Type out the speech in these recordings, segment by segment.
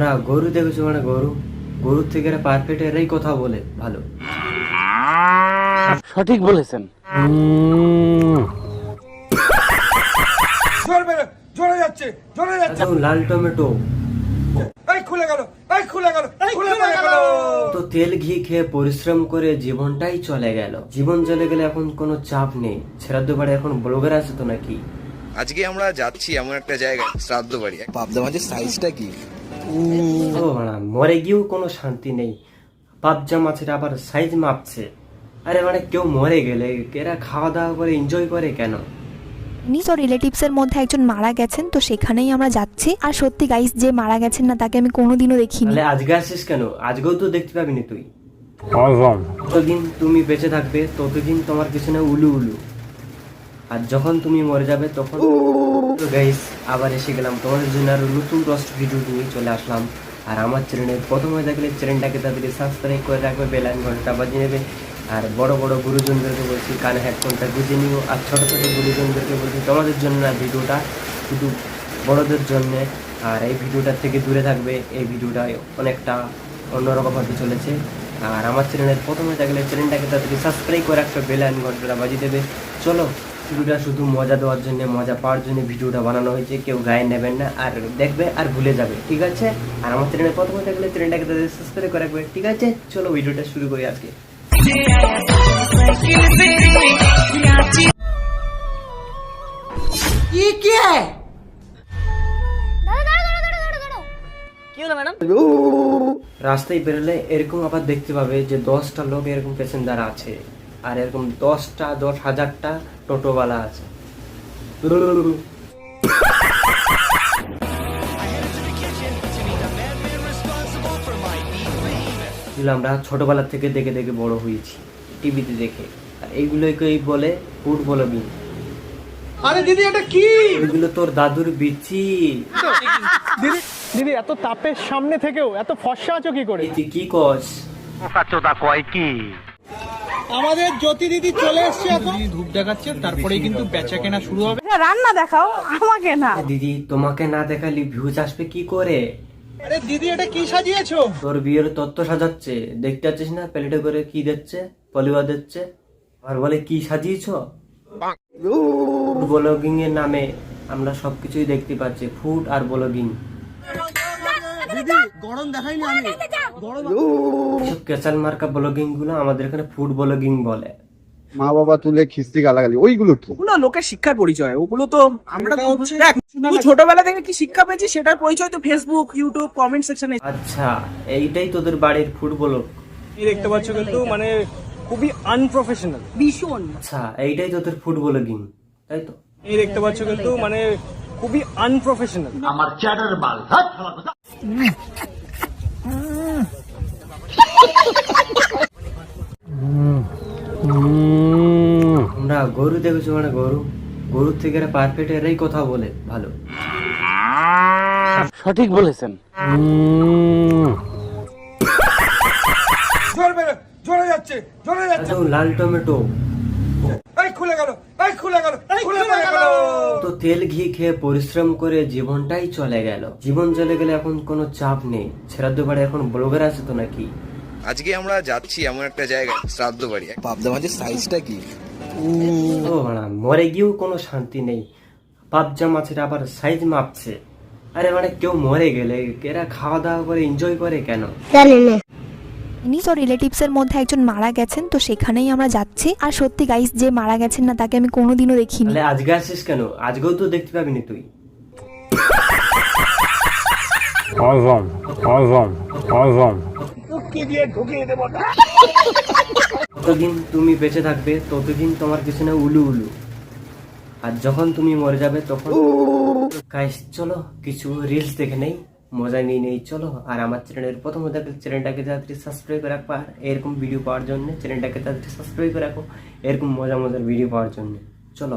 না গরু দেখেছ মানে গরু? গরুর থেকে এরা পারফেক্ট এরাই কথা বলে ভালো। সঠিক বলেছেন। জোর জোরে যাচ্ছে জোরে যাচ্ছে। লাল টমেটো। এই খুলে গেল এই খুলে গেল খুলে গেল। তেল ঘি খেয়ে পরিশ্রম করে জীবনটাই চলে গেল। জীবন চলে গেলে এখন কোনো চাপ নেই। ছেড়াদ্দ বাড়ি এখন ব্লগার আছে তো নাকি? আজকে আমরা যাচ্ছি এমন একটা জায়গায় শ্রাদ্ধ বাড়ি। পাবদা মাছের সাইজটা কি? ও মানা মরে গিয়েও কোনো শান্তি নেই। পাবজা মাছের আবার সাইজ মাপছে। আরে মানে কেউ মরে গেলে এরা খাওয়া দাওয়া করে এনজয় করে কেন? নিজ রিলেটিভসের মধ্যে একজন মারা গেছেন তো সেখানেই আমরা যাচ্ছি। আর সত্যি গাইস যে মারা গেছেন না তাকে আমি কোনোদিনও দেখিনি। তাহলে আজকে আসিস কেন? আজকেও তো দেখতে পাবি না তুই। যতদিন তুমি বেঁচে থাকবে ততদিন তোমার পিছনে উলু উলু। আর যখন তুমি মরে যাবে তখন তো গাইস আবার এসে গেলাম। তোমাদের জন্য আরও নতুন রস্ট ভিডিও নিয়ে চলে আসলাম। আর আমার চ্যানেলে প্রথমে দেখলে চ্যানেলটাকে তাড়াতাড়ি সাবস্ক্রাইব করে রাখবে বেলাইন ঘণ্টা বাজিয়ে নেবে। আর বড় বড় গুরুজনদেরকে বলছি, কানে হেডফোনটা গুঁজে নিও আর ছোট ছোট গুরুজনদেরকে বলছি, তোমাদের জন্য না ভিডিওটা শুধু বড়দের জন্যে, আর এই ভিডিওটার থেকে দূরে থাকবে, এই ভিডিওটা অনেকটা অন্যরকম হতে চলেছে। আর আমার চ্যানেলের প্রথমে থাকলে চ্যানেলটাকে তাড়াতাড়ি সাবস্ক্রাইব করে একটা বেল আইন ঘন্টাটা বাজিয়ে দেবে। চলো ভিডিওটা শুধু মজা দেওয়ার জন্য, মজা পাওয়ার জন্য ভিডিওটা বানানো হয়েছে, কেউ গায়ে নেবেন না, আর দেখবে আর ভুলে যাবে, ঠিক আছে? আর আমার চ্যানেলের প্রথমে থাকলে চ্যানেলটাকে তাড়াতাড়ি সাবস্ক্রাইব করে রাখবে, ঠিক আছে? চলো, ভিডিওটা শুরু করি আজকে। রাস্তায় বেরোলে এরকম আবার দেখতে পাবে যে দশটা লোক এরকম প্যাসেঞ্জার আছে আর এরকম দশটা দশ হাজারটা টোটোওয়ালা আছে। এগুলো আমরা ছোটবেলা থেকে দেখে দেখে বড় হয়েছি টিভিতে দেখে। আর এইগুলোকেই বলে ফুড ব্লগিং আরে দিদি এটা কি? এগুলো তোর দাদুর বিচি। দিদি দিদি এত তাপের সামনে থেকেও এত ফর্সা আছো কি করে? এই তুই কি কস সচতা কয় কি? আমাদের জ্যোতি দিদি চলে এসছে এখন। ধূপ দেখাচ্ছে তারপরেই কিন্তু বেচা কেনা শুরু হবে। রান্না দেখাও আমাকে না। দিদি তোমাকে না দেখালে ভিউজ আসবে কি করে? আরে দিদি এটা কি সাজিয়েছো? তোর বিয়ের তত্ত্ব সাজাচ্ছে। দেখতে পাচ্ছিস না? প্লেটে করে কি দিচ্ছে? পলিওয়া দিচ্ছে। আর বলে কি সাজিয়েছ? ব্লগিং এর নামে আমরা সবকিছুই দেখতে পাচ্ছি। ফুড আর ব্লগিং। দিদি গরম দেখাইনি আমি। গরম কেচাল মার্কা ব্লগিংগুলো আমাদের এখানে ফুড ব্লগিং বলে। মা বাবা তুলে খিস্তি গালাগালি ওইগুলো কি? ওগুলো লোকের শিক্ষার পরিচয় ওগুলো তো আমরা তো দেখ তুই ছোটবেলা থেকে কি শিক্ষা পেয়েছিস সেটার পরিচয় তো ফেসবুক ইউটিউব কমেন্ট সেকশনে আচ্ছা এইটাই তোদের বাড়ির এই দেখতে পাচ্ছ কিন্তু মানে খুবই আনপ্রফেশনাল ভীষণ। আচ্ছা এইটাই তোদের ফুড ব্লগিং তাই তো? এই দেখতে পাচ্ছ কিন্তু মানে খুবই আনপ্রফেশনাল আমরা গরু দেখেছ মানে গরু? গরুর থেকে এরা পারফেক্ট এরাই কথা বলে ভালো। সঠিক বলেছেন। জোর যাচ্ছে জোরে যাচ্ছে। লাল টমেটো। এই খুলে গেল এই খুলে গেল খুলে গেল। তো তেল ঘি খেয়ে পরিশ্রম করে জীবনটাই চলে গেল। জীবন চলে গেলে এখন কোনো চাপ নেই। ছেড়াদ্দ বাড়ি এখন ব্লগার আছে তো নাকি? আজকে আমরা যাচ্ছি এমন একটা জায়গায় শ্রাদ্ধ বাড়ি। পাবদা মাছের সাইজটা কি? ও মানা মরে গিয়েও কোনো শান্তি নেই। পাবজা মাছের আবার সাইজ মাপছে। আরে মানে কেউ মরে গেলে এরা খাওয়া দাওয়া করে এনজয় করে কেন? নিজ ও রিলেটিভসের মধ্যে একজন মারা গেছেন তো সেখানেই আমরা যাচ্ছি। আর সত্যি গাইস যে মারা গেছেন না তাকে আমি কোনোদিনও দেখিনি। তাহলে আজকে আসিস কেন? আজকেও তো দেখতে পাবি না তুই। যতদিন তুমি বেঁচে থাকবে, ততদিন তোমার পিছনে উলু উলু। আর যখন তুমি মরে যাবে, তখন কাজ চলো কিছু রিলস দেখে নেই, মজা নিয়ে নেই, চলো। আর আমার চ্যানেলের প্রথম দেখবে চ্যানেলটাকে তাড়াতাড়ি সাবস্ক্রাইব করে রাখবা। এরকম ভিডিও পাওয়ার জন্য চ্যানেলটাকে তাড়াতাড়ি সাবস্ক্রাইব করে রাখো। এরকম মজা মজার ভিডিও পাওয়ার জন্য। চলো।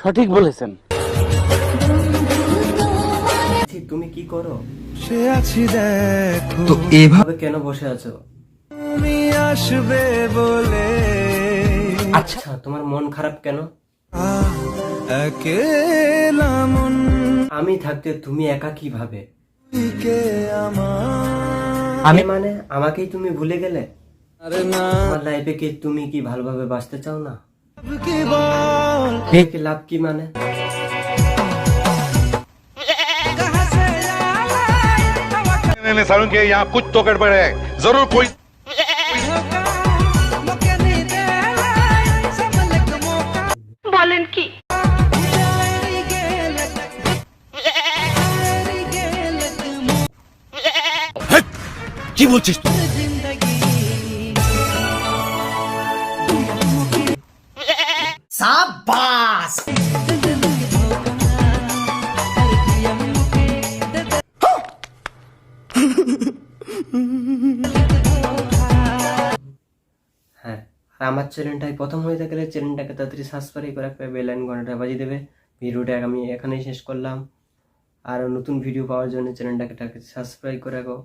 সঠিক বলেছেন। তুমি কি করো? সে আছি দেখো। তো এভাবে কেন বসে আছো? তুমি আসবে বলে। আচ্ছা তোমার মন খারাপ কেন? আমি থাকতে তুমি একা কীভাবে? আমি মানে আমাকেই তুমি ভুলে গেলে? আরে না। লাইফে কি তুমি কি ভালোভাবে বাঁচতে চাও না? কি লাভ কি মানে सारुण के यहाँ कुछ तो गड़बड़ है जरूर कोई হ্যাঁ আর আমার চ্যানেলটাই প্রথম হয়ে থাকলে চ্যানেলটাকে তাড়াতাড়ি সাবস্ক্রাইব করে রাখবে বেল আইকন ঘণ্টা বাজিয়ে দেবে। ভিডিওটা আমি এখানেই শেষ করলাম। আর নতুন ভিডিও পাওয়ার জন্য চ্যানেলটাকে সাবস্ক্রাইব করে রাখো।